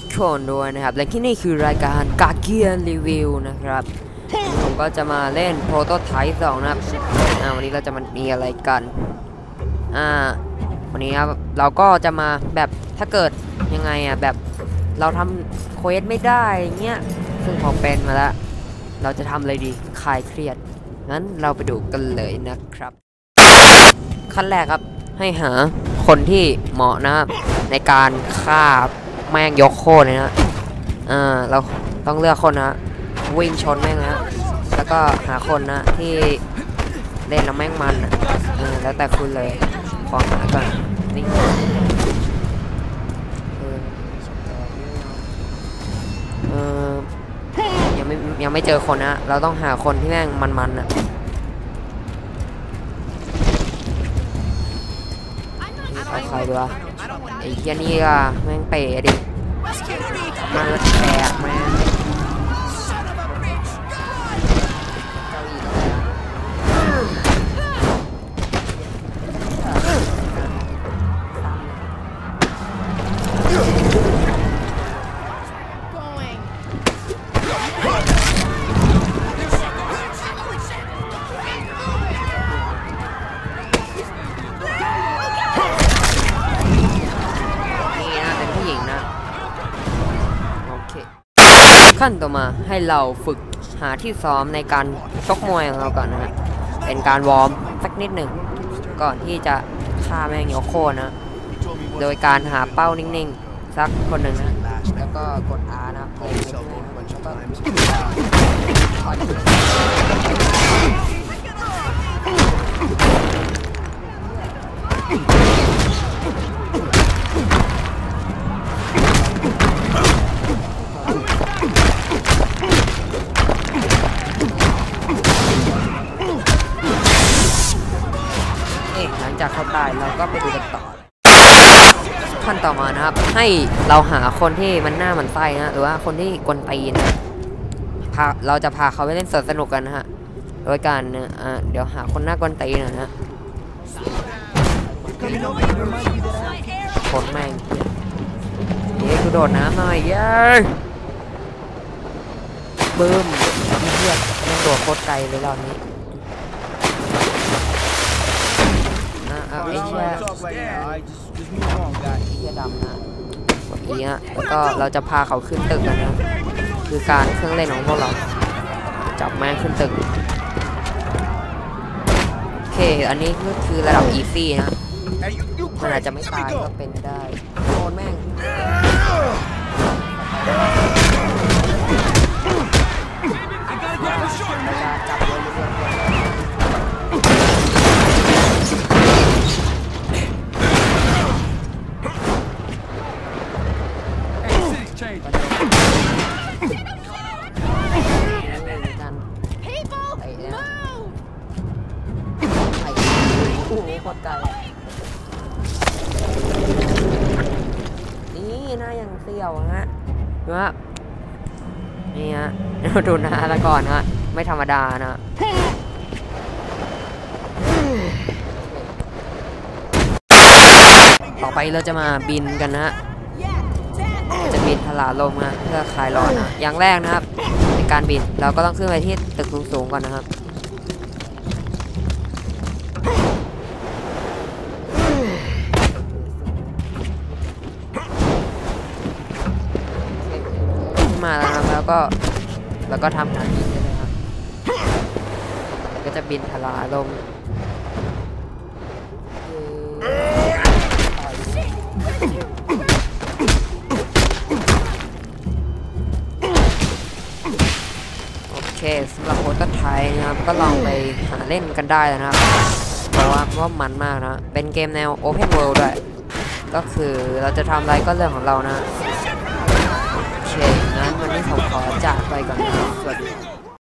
ทุกคนด้วยนะครับ และที่นี่คือรายการกาเกียนรีวิวนะครับผมก็จะมาเล่นโปรโตไทป์สองนะครับอ่าวันนี้เราจะมามีอะไรกันอ่าวันนี้ครับเราก็จะมาแบบถ้าเกิดยังไงอะแบบเราทำเควสไม่ได้เงี้ยซึ่งผมเป็นมาแล้วเราจะทำอะไรดีคลายเครียดงั้นเราไปดูกันเลยนะครับ ขั้นแรกครับให้หาคนที่เหมาะนะครับในการฆ่า แม่งยกโค่นเลยนะอ่าเราต้องเลือกคนนะวิ่งชนแม่งนะแล้วก็หาคนนะที่เล่นแล้วแม่งมันอะแล้วแต่คุณเลยขอหาก่อนนี่เออยังไม่ยังไม่เจอคนนะเราต้องหาคนที่แม่งมันๆอะ เอาใครดีวะไอ้เฮียนี่ก็แม่งเป๋ดิมันแตกแม่ง ขั้นต่อมาให้เราฝึกหาที่ซ้อมในการชกมวยของเราก่อนนะฮะเป็นการวอร์มสักนิดหนึ่งก่อนที่จะฆ่าแมงโยโค่นะโดยการหาเป้านิ่งๆสักคนหนึ่งนะแล้วก็กด R นะโอ้ยแล้วก็ จากเขาตายเราก็ไปดูกันต่อ ขั้นต่อมานะครับ ให้เราหาคนที่มันหน้ามันไส้นะหรือว่าคนที่กวนตีนนะพาเราจะพาเขาไปเล่นสวนสนุกกันนะฮะโดยการเนี่ยอ่าเดี๋ยวหาคนหน้ากวนตีนนะฮะคนแม่งเย้กูโดดน้ำหน่อยเย้บึ้มเฮียแม่งโดดโคตรไกลเลยรอบนี้ อะเอาไอ้เชี่ย Talk right now, alright? Just, just move on, guys. เฮียดำนะกดอีฮะแล้วก็เราจะพาเขาขึ้นตึกกันนะ คือการเครื่องเล่นของพวกเรา จับแม่งขึ้นตึก โอเค อันนี้ก็คือระดับอีซี่นะ Hey, you, you มันอาจ crazy. จะไม่ Let ตาย me ก็ go. เป็นได้โดนแม่ง โอ้โหปวดใจนี่หน้ายังเสี่ยวฮะดูฮะนี่ฮะดูหน้าละก่อนฮะ ไม่ธรรมดานะต่อไปเราจะมาบินกันนะฮะ จะบินทลาลมฮะเพื่อคลายร้อนนะอย่างแรกนะครับ ในการบินเราก็ต้องขึ้นไปที่ตึกสูงๆก่อนนะครับขึ้นมาแล้วครับแล้วก็แล้วก็ทำการบินเลยครับ ก็จะบินทลาลม สำหรับโคตรไทยนะครับ ก็ลองไปหาเล่นกันได้นะครับเพราะว่าเพราะว่ามันมากนะ เป็นเกมแนว Open World ด้วย ก็คือเราจะทำอะไรก็เรื่องของเรานะโอเคงั้นวันนี้ผมขอจากไปก่อนนะสวัสดี